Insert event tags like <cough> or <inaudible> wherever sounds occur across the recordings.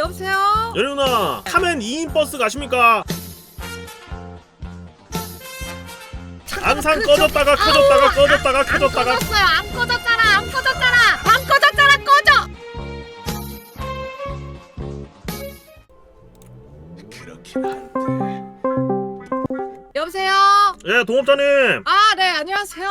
여보세요? 연희 누나 카멘 2인 버스 가십니까? 항상 그 꺼졌다가 저- 켜졌다가 아우, 꺼졌다가 안 켜졌다가 꺼졌어요. 안 꺼졌잖아. 안 꺼졌잖아. 안 꺼졌잖아. 꺼져. 여보세요? 예 동업자님 아, 네, 안녕하세요.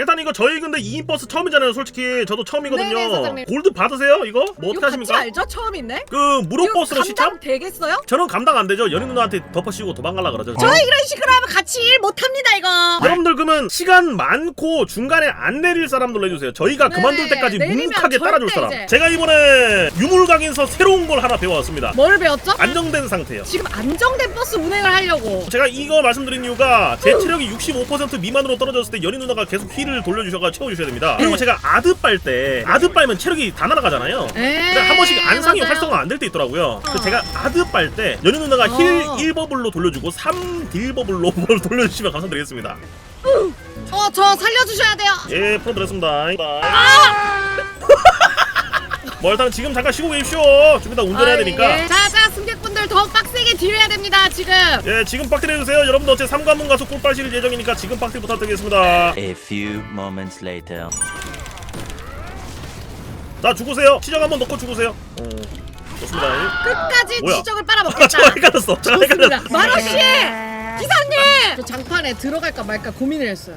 일단 이거 저희 근데 2인 버스 처음이잖아요 솔직히 저도 처음이거든요 네네, 사장님. 골드 받으세요 이거? 뭐 이거 어떻게 같이 하십니까? 알죠? 처음인데? 그 무료 버스로 시참? 감당 되겠어요? 저는 감당 안 되죠 연희 누나한테 덮어씌우고 도망갈라 그러죠 저희 이런 식으로 하면 같이 일 못합니다, 이거. 여러분들 그러면 시간 많고 중간에 안 내릴 사람들로 해주세요 저희가 네, 그만둘 때까지 내리면 묵묵하게 따라줄 사람 이제. 제가 이번에 유물각에서 새로운 걸 하나 배워왔습니다 뭘 배웠죠? 안정된 상태요 지금 안정된 버스 운행을 하려고. 제가 이거 말씀드린 이유가 제 체력이 65% 미만으로 떨어졌을 때 연희 누나가 계속 힐을 돌려주셔가 채워주셔야 됩니다. 그리고 제가 아드 빨 때 아드 빨면 체력이 다 날아가잖아요. 근데 한 번씩 안상이 맞아요. 활성화 안 될 때 있더라고요. 그래서 어. 제가 아드 빨 때 연희 누나가 힐 어. 1버블로 돌려주고 3딜 버블로 <laughs> 돌려주시면 감사드리겠습니다. 어, 저 살려주셔야 돼요. 예, 풀어드렸습니다. <laughs> 뭐 일단 지금 잠깐 쉬고 계십시오. 좀 이따 운전해야 아, 되니까. 예. 자, 자, 승 객분들 더 빡세게 딜해야 됩니다, 지금. 예, 지금 빡트리 해주세요. 여러분들 어째 삼관문 가서 꿀빨 실 예정이니까 지금 빡트리 부탁드리겠습니다. A few moments later. 자 죽으세요 시정 한번 넣고 죽으세요 어 좋습니다 끝까지 뭐야? 지적을 <laughs> 아, 빨아먹겠다. 잠깐 헷갈렸어 좋습니다. 헷갈렸어 마로 씨, 기사님. 저 장판에 들어갈까 말까 고민을 했어요.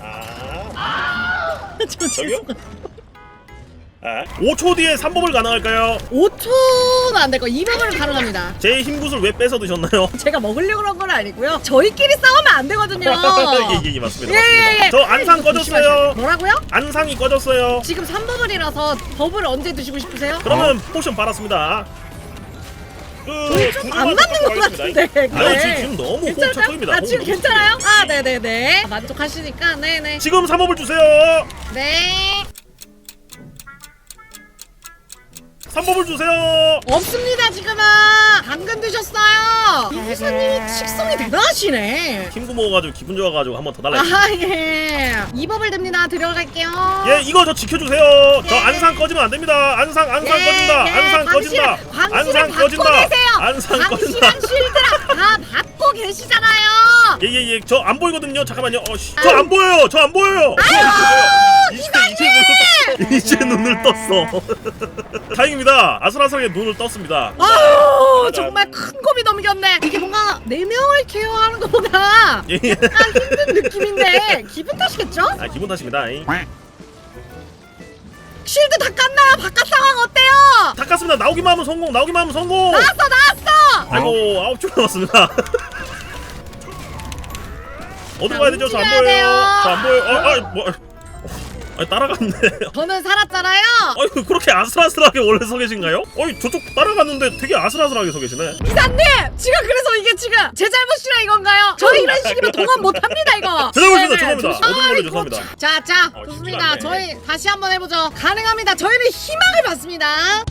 아 <laughs> 저 저기요? 아, 5초 뒤에 3법을 가능할까요? 5초는 안 될 거. 200은 가능합니다. 제 힘굿을 왜 뺏어 드셨나요? <laughs> 제가 먹으려고 그런 건 아니고요. 저희끼리 싸우면 안 되거든요. <laughs> 예, 예, 예, 맞습니다. 예, 맞습니다. 예, 예. 저 안상 꺼졌어요. 뭐라고요? 안상이 꺼졌어요. 지금 3버블이라서 버블을 언제 드시고 싶으세요? 그러면 포션 빨았습니다. 그, 두안 개만 맞는 것. 같은데. 아니, 그래. 지금, 지금 너무 호흡 괜찮아요? 차트입니다. 아, 지금 괜찮아요? 아, 네네네. 만족하시니까, 네네. 지금 3법을 주세요. 네. 3법을 주세요. 없습니다, 지금은. 당근 드셨어요. 이 기사님이 식성이 대단하시네. 힘구 먹어가지고 기분 좋아가지고 한번 더 달라. 아, 예. 2버블 됩니다. 들어갈게요. 예, 이거 저 지켜주세요. 저 네. 안상 꺼지면 안 됩니다. 안상, 안상 예, 꺼진다. 예. 안상 꺼진다. 안상 꺼진다. 계세요. 안상 꺼진다. 실드랑 다 받고 계시잖아요. 예, 예, 예. 저 안 보이거든요. 잠깐만요. 어, 씨. 저 안 보여요. 저 안 보여요. 이제, 이제, <laughs> 이제 눈을 떴어. <laughs> 다행입니다. 아슬아슬하게 눈을 떴습니다. 아우 정말 큰 고비 넘겼네. 이게 뭔가 네 명을 케어하는 것보다 예, 예. 약간 힘든 느낌인데 기분 탓이겠죠? 아, 기분 탓입니다. 잉. 쉴드 다 깠나요? 바깥 상황 어때요? 다 깠습니다. 나오기만 하면 성공. 나오기만 하면 성공. 나왔어 나왔어. 아이고, 아홉 줄 남았습니다. <laughs> 어디로 가야 되죠? 저 안 움직여야 보여요. 돼요. 저 안 보여요. 아, 아, 뭐. 아, 따라갔네. <laughs> 저는 살았잖아요. 아니 그렇게 아슬아슬하게 원래 서 계신가요? 어이 저쪽 따라갔는데 되게 아슬아슬하게 서 계시네. 이사님 지금 그래서 이게 지금 제 잘못이라 이건가요? 저 이런 식이면 동원 못합니다 이거. <laughs> 죄송합니다, 네네, 죄송합니다. 좋습니다. 어둠 걸려 아이고, 죄송합니다. 자, 자, 어, 좋습니다. 않네. 저희 다시 한번 해보죠. 가능합니다. 저희는 희망을 받습니다.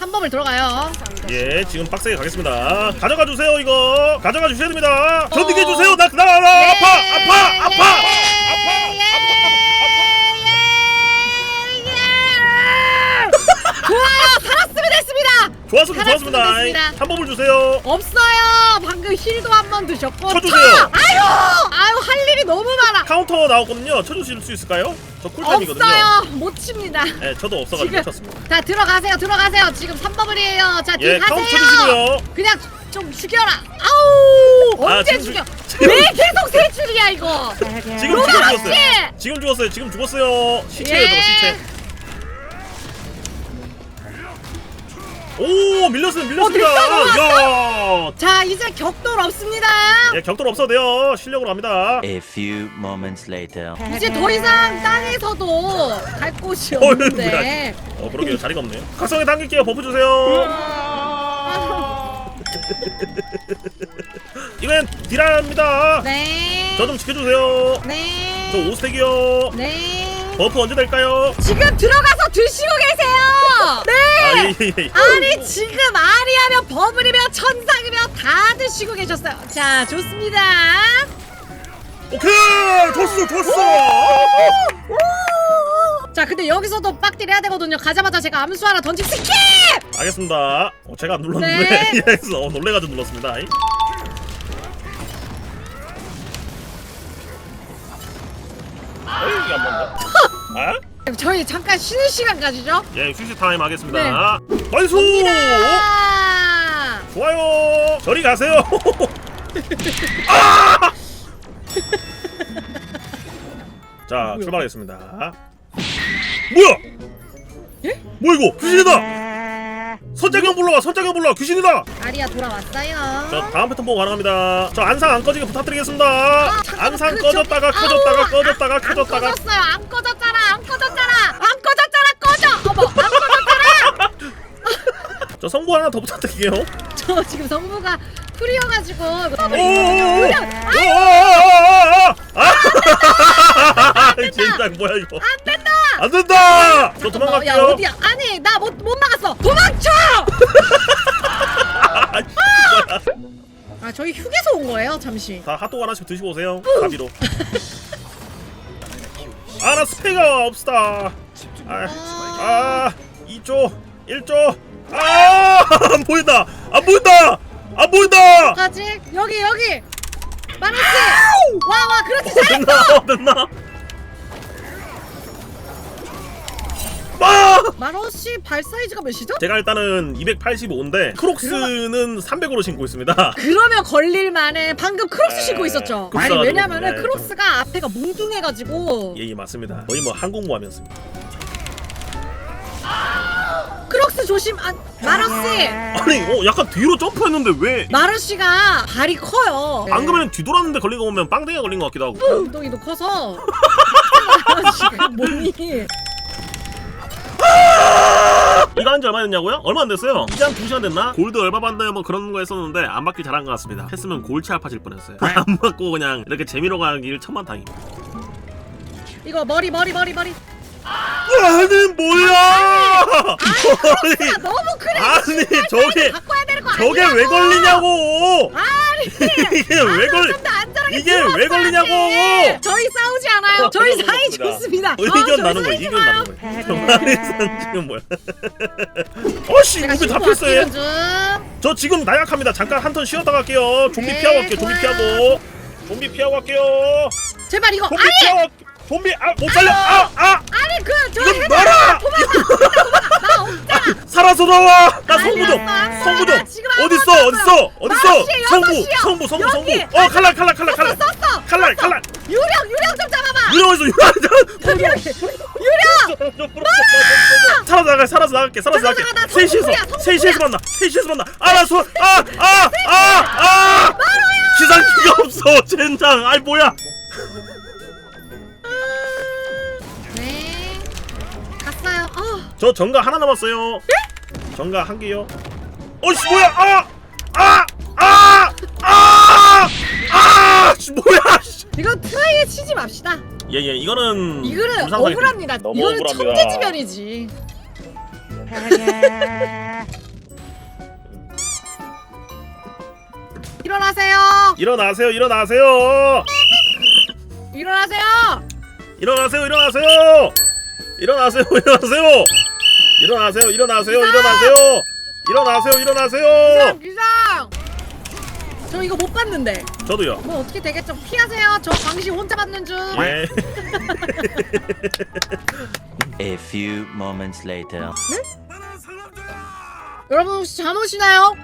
한 번을 들어가요. 예, 지금 빡세게 가겠습니다. 가져가 주세요 이거. 가져가 주셔야 됩니다. 어. 견디게 해주세요. 나, 나, 나 예, 아파, 아파, 아파, 아파. 살았으면 됐습니다. 한 번을 주세요. 없어요. 방금 힐도 한 번 드셨고. 쳐주세요. 쳐! 아유, 아유 할 일이 너무 많아. 카운터 나왔거든요. 쳐주실 수 있을까요? 저 쿨타임이거든요. 없어요. 못 칩니다. 예, 저도 없어가지고 지금 못 쳤습니다. 자 들어가세요 들어가세요 지금 3버블이에요 자 예, 뒤 가세요 카운터 쳐주시고요. 그냥 좀 죽여라 아우 아, 언제 지금 죽여 죽- 왜 계속 세 줄이야 이거 지금 지금! 죽었어요. 지금 죽었어요. 지금 죽었어요. 시체예요, 예. 저거 시체. 오, 밀렸어요, 밀렸습니다. 됐어, 야, 자 이제 격돌 없습니다 예, 격돌 없어도 돼요. 실력으로 갑니다. A few moments later. 이제 더 이상 땅에서도 갈 곳이 없는데 어, 그러게요. 자리가 없네요. 각성에 당길게요. 버프 주세요. <laughs> 이건 딜합니다. 네 저 좀 지켜주세요. 네. 저 5스택이요. 네. 버프 언제 될까요? 지금 들어가서 드시고 계세요. 네. 아, 예, 예, 예. 아니 지금 아리하며 버블이며 천상이며 다 드시고 계셨어요. 자 좋습니다. 오케이! 좋았어, 좋았어! 자 근데 여기서도 빡딜 해야 되거든요 가자마자 제가 암수 하나 던지 스킵 알겠습니다. 어, 제가 안 눌렀는데 네. <laughs> 이해해서 어, 놀래가지고 눌렀습니다. 이. 안? 아? 저희 잠깐 쉬는 시간 가지죠 예, 휴식 타임 하겠습니다. 네. 나이스! 아 좋아요. 저리 가세요. <laughs> 아! 자, 출발하겠습니다. 뭐야? 예? 뭐 이거? 귀신이다. 선장형 불러와. 선장형 불러와. 귀신이다. 아리아 돌아왔어요 자, 다음 패턴 보고 가능합니다. 저 안상 안 꺼지게 부탁드리겠습니다. 잠깐, 안상 그 꺼졌다가 저기- 켜졌다가 아우, 꺼졌다가 안 켜졌다가 꺼졌어요 안 꺼졌잖아 안 꺼졌잖아 안 꺼졌잖아 꺼져 어머 안 꺼졌잖아 <laughs> 저 성부 하나 더 부탁드릴게요. 저 지금 성부가 풀이어가지고 오오오오! 아! <laughs> 진짜 뭐야 이거? 안 된다 안 된다! 저야 도망갈게요. 어디야 아니 나못못막 았어 도망쳐 아. 아 저희 휴게소 온 거예요 잠시 다 핫도그 하나씩 드시고 오세요. 가비로. 아, 나 스페가 없다. 아, 아, 2조, 1조. 아, 안 보인다. 안 보인다. 안 보인다. 가지 여기 여기 마나씨 와와 그렇지 잘했어 됐나? 됐나? 아! 마나씨 발 사이즈가 몇이죠? 제가 일단은 285인데 크록스는 300으로 신고 있습니다. <laughs> 그러면 걸릴만해 방금 크록스 네, 신고 있었죠 크록스 아니 가지고, 왜냐면은 네, 크록스가 앞에가 뭉뚱해가지고 예, 예, 맞습니다. 거의 뭐 항공모함이었습니다. 크록스 조심 아 마나씨 아니, 어, 약간 뒤로 점프했는데 왜? 마르씨가 발이 커요 방금에는 뒤돌았는데 걸린 거 보면 빵댕이가 걸린 것 같기도 하고. 엉덩이도 커서 <laughs> 지금 몸이 이거 한 지 얼마 됐냐고요? 얼마 안 됐어요. 이제 한 2시간 됐나? 골드 얼마 받나요? 뭐 그런 거 했었는데 안 받길 잘한 것 같습니다. 했으면 골치 아파질 뻔했어요. <laughs> 안 받고 그냥 이렇게 재미로 가길 천만 다행입니다. 이거 머리 머리 머리 머리 아니 뭐야? 아니, 아, 너무 크네 아니 저게 바꿔야 되는 거 저게 왜 걸리냐고? 아니 <laughs> 이게 왜 걸리? 이게 왜. 걸리냐고? 저희 싸우지 않아요 저희 사이 좋습니다 의견 어, 저희 나눈 거야. 의견 좋아요. 나눈 거야. 정한이상 지금 뭐야? <laughs> 어씨. 아끼는 중저 지금 나약합니다. 잠깐 한 턴 쉬었다 갈게요. 좀비 네, 피하고 갈게요. 좀비 좋아요. 피하고. 좀비 피하고 갈게요. 제발 이거 좀비 아니 피하고. 좀비 아못 살려. 아 아. 아니 그저 이건 해봐 말아. 나 없잖아 <laughs> 살아서 나와. 나 성부 좀. 알았어, 알았어. 성부 좀. 어디 있어? 마우스에 성부. 여섯이요. 성부. 성부. 성부. 여기. 어 칼날 칼날 칼날 칼날. 썼어 칼날 칼날. 유령 유령 좀 잡아봐 유령에서 유령. <laughs> 유령 살아서 나가. 살아서 나갈게. 살아서 나갈게. 잠깐, 나 셋이서 성부야, 성부야. 셋이서 만나. 셋이서 만나. 알아서. 아아 아 아. 기상기가 없어. 젠장. 아이 뭐야? 네 갔어요 어 저 정가 하나 남았어요. 정가 한 개요. 어씨 뭐야? 아! 아! 아! 아! 아! 씨 뭐야? 씨. 이거 트라이에 치지 맙시다 예, 예. 이거는 이거는 억울합니다 너무 이거는 억울합니다. 천재지변이지 <laughs> 일어나세요 일어나세요. 일어나세요. 일어나세요 일어나세요. 일어나세요. 일어나세요. 일어나세요. 일어나세요. 일어나세요. 일어나세요. 일어나세요. 일어나세요. 기상 기상 저 이거 못 봤는데. 저도요. 뭐 어떻게 되겠죠? 피하세요. 저 광시 혼자 받는 중. 예. <laughs> A few moments later. 여러분 혹시 잠 오시나요?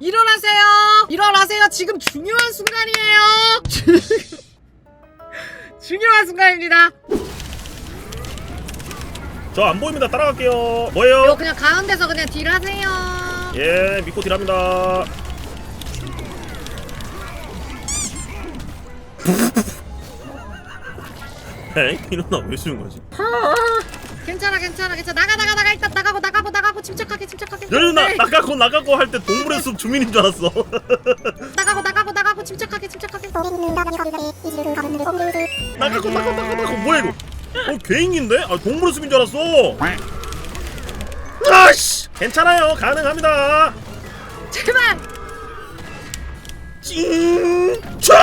일어나세요. 일어나세요 지금 중요한 순간이에요 <laughs> 중요한 순간입니다 저 안 보입니다. 따라갈게요. 이거 뭐예요? 그냥 가운데서 그냥 딜하세요 예, 믿고 딜합니다. <laughs> 에이, 이놈아 왜 쓰는 거지? 괜찮아 괜찮아 괜찮아 나가 나가 나가 침착하게 침착하게. 여기 나 네. 나가고 나가고 할 때 동물의 숲 주민인 줄 알았어. <laughs> 나가고 나가고 나가고 침착하게 침착하게. 나가고 나가고 나가고. 뭐야 이거? 어어 괴인인데? 아 동물의 숲인 줄 알았어. 아씨! 괜찮아요. 가능합니다. 제발! 찡차!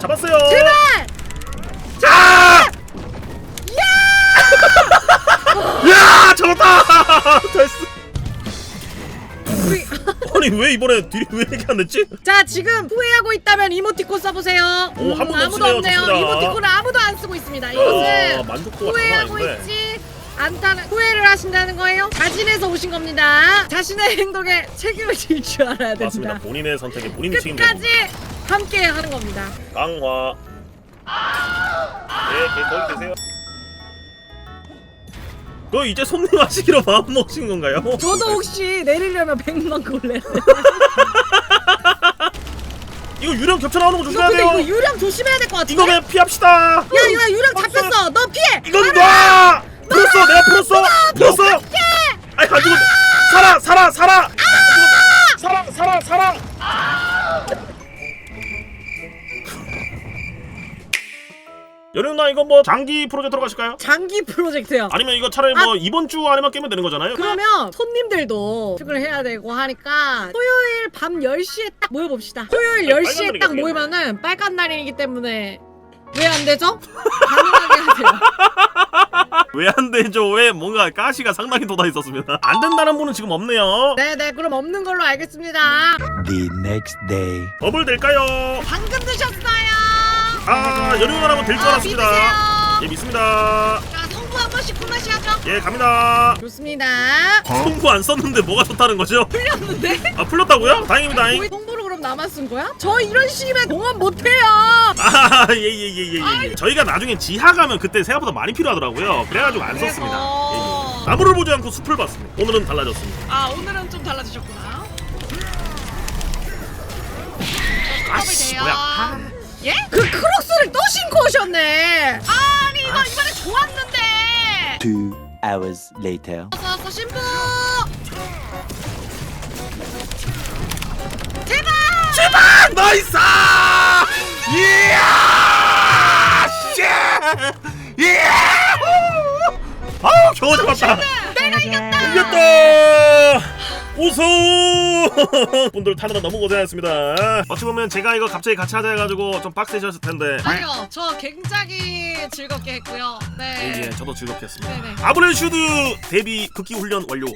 잡았어요 아니 왜 이번에 딜이 왜 이렇게 안 됐지? 자 지금 후회하고 있다면 이모티콘 써보세요. 오, 한 분도 아무도. 없네요. 좋습니다. 이모티콘을 아무도 안 쓰고 있습니다. 아, 이것은 만족도가 장난 후회하고 아닌데. 있지 않다는 후회를 하신다는 거예요. 자진해서 오신 겁니다. 자신의 행동에 책임을 질 줄 알아야 됩니다. 맞습니다. 본인의 선택에 본인이 책임져야 끝까지 함께 하는 겁니다. 강화. 네, 네, 거기 계세요. 그 이제 손님 하시기로 마음 먹으신 건가요? 저도 혹시 내리려면 100만 골래. <laughs> 이거 유령 겹쳐 나오는 거 이거 조심해야 근데 돼요. 이거 유령 조심해야 될 것 같은데. 이거 그냥 피합시다. 야 이거 유령 잡혔어. 너 피해. 이건 놔! 풀었어, 내가 풀었어, 풀었어. 아니 가지고 살아, 살아, 살아. 살아, 살아, 살아. 연영나 이거 뭐 장기 프로젝트로 가실까요? 장기 프로젝트요. 아니면 이거 차라리 뭐 이번 주 안에만 깨면 되는 거잖아요. 그러면 손님들도 출근해야 되고 하니까 토요일 밤 10시에 딱 모여봅시다. 토요일 빨간 10시에 날이 딱. 모이면은 빨간 날이기 때문에 왜 안 되죠? 가능하게 하세요. <laughs> 왜 안 되죠? 왜 뭔가 가시가 상당히 돋아 있었습니다. 안 된다는 분은 지금 없네요. 네네 그럼 없는 걸로 알겠습니다. The next day. 더블 될까요? 방금 드셨어요. 아, 연영나라고 될줄 아, 알았습니다. 믿으세요. 예, 믿습니다. 자 성부 한 번씩 꿀맛이하죠. 예, 갑니다. 좋습니다. <laughs> 송구 안 썼는데 뭐가 좋다는 거죠? 풀렸는데? 아, 풀렸다고요? 다행입니다. 다행. 거의 홍보로 그럼 나만 쓴 거야? 저 이런 식이면 동원 못해요. 아, <laughs> 예, 예, 예, 예, 예. 저희가 나중에 지하 가면 그때 생각보다 많이 필요하더라고요. 그래가지고 안 그래서. 썼습니다. 예, 예. 나무를 보지 않고 숲을 봤습니다. 오늘은 달라졌습니다. 아 오늘은 좀 달라지셨구나. 아씨. 뭐야? 예? 그크 신고 오셨네. 아니 이거 이번에 좋았는데. Two hours later. 어서 어서 신부. 제발. 제발! 나이스! 이야! 씨! 이야! 아우, 겨우 잡았다. 내가 이겼다. 이겼다! 우승! <laughs> 분들 타느라 너무 고생하셨습니다. 어찌 보면 제가 이거 갑자기 같이 하자 해가지고 좀 빡세셨을 텐데. 아니요, 저 굉장히 즐겁게 했고요. 네. 예, 예, 저도 즐겁게 했습니다. 네, 네. 아브렐슈드 데뷔 극기 훈련 완료.